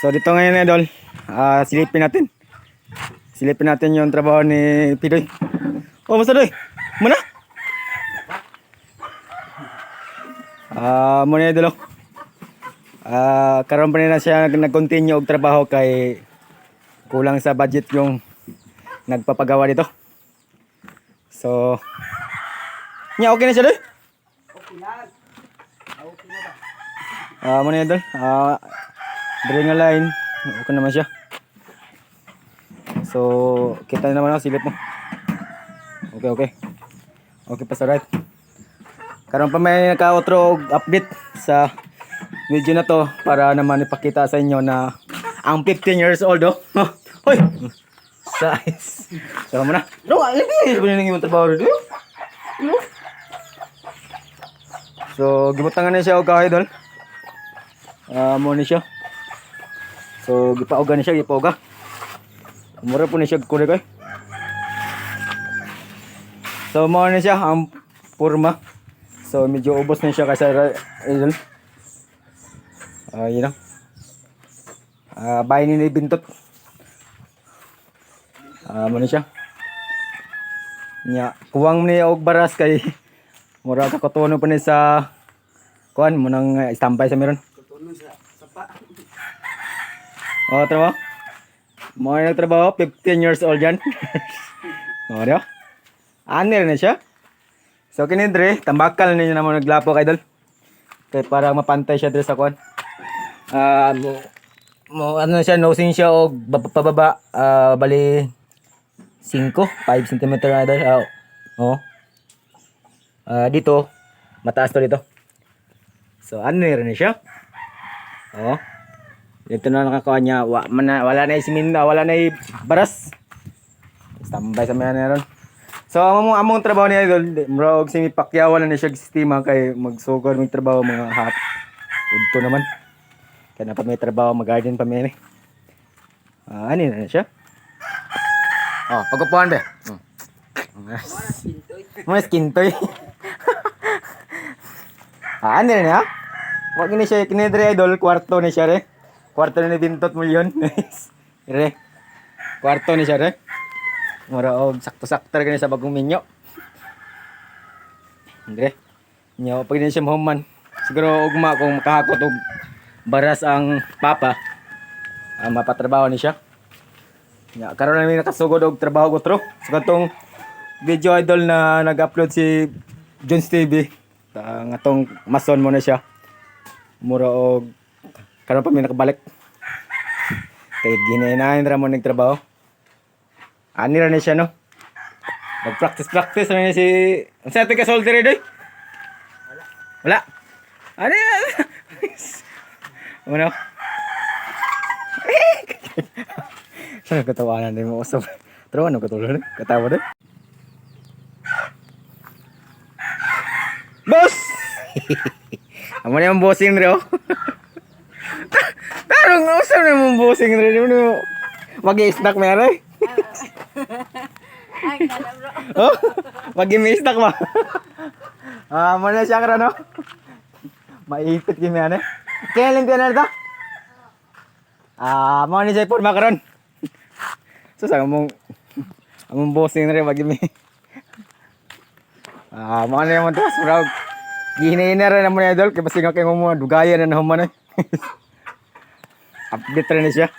So dito ngayon idol, ah silipin natin. Silipin natin yung trabaho ni Pidoy. Oh, masa doy? Mana? Ah, muna idol. Ah, karon pa na siya nag- nag-continue og trabaho kay kulang sa budget yung nagpapagawa dito. So, nya okay na siya doy? Ah, muna idol. Ah, Dari nga line. Okay naman siya. So, kita na naman ako silip mo. Okay, okay. Okay pa sa right. Karon pa may naka-outro update sa video na to para naman ipakita sa inyo na ang 15 years old oh. Hoy. Size. So mo na. No, libi ko na yung trabaho dito. So, gibutangan na siya og kahoy dol. Ah, mo ni siya. So, gipauga ni siya, gipauga. Mura po ni siya kuri koy. So, mo ni siya ang purma. So, medyo ubos na siya kasi idol. Ah, yun lang. Ah, bahay ni ni Bintot. Ah, mo ni siya. Nya, kuwang ni og baras kay mura ka kotono pa ni sa kuan mo nang uh, standby sa meron. Oh, trabaho. Mo na nagtrabaho, 15 years old yan. oh, di ba? Ani rin na siya. So, kinidre, tambakal ninyo naman naglapo kay idol. Kaya para mapantay siya dre sa kuan. Ah, mo, mo ano na siya, nosing siya baba- pababa, ah, bali 5, 5 cm idol. Ah, oh. Ah, dito, mataas to dito. So, rin na siya? Oh. Dito na nakakuha niya. Wa, mana, wala na isimin na, wala na baras. Standby sa mga na ron. So, among among trabaho niya idol, murag simi pakyawan na ni siya sistema kay magsugod ng trabaho mga hap. Udto naman. Kaya na pa may trabaho, mag-garden pa may ni. Ah, ano na siya? Oh, pagkupuan be. Hmm. Mga skin toy. ah, ano na niya? Wag ni siya kinedre idol, kwarto ni siya re. Kwarto ni Bintot Mulyon. re. Kwarto ni siya re. Mura og sakto-sakto ra sa bagong minyo. Andre. Nyo pag din siya mahuman. Siguro ugma kung makahakot og baras ang papa. Ah, mapatrabaho ni siya. Ya, karon na mi nakasugod og trabaho ko tro. Sa katong video idol na nag-upload si Jones TV. Ta ngatong mason mo na siya. Mura og karon pa mi nakabalik. Kay gininahin ra mo nagtrabaho. Ani ra ni siya no. Nag-practice practice ra ni si Unsa ka solder doy? Wala. Wala. Ani. Ano? Saan katawanan din mo usap? Pero ano katulad? Katawa din? Boss! Amo na bossing rin oh. Tarong usap na yung bossing rin. Ano? Mag-i-snack meron Ay, bro. Oh, mag-i-snack ba? Ah, mo na siya no? Maipit kimi ano? Kailan ka na ito? Ah, mo ni po makaron. So sa mong among bossing rin mag-imi. Ah, mo na naman to, bro. Gihinayin na rin naman idol, kaya basta nga kayo mo dugayan na naman eh. Update rin siya.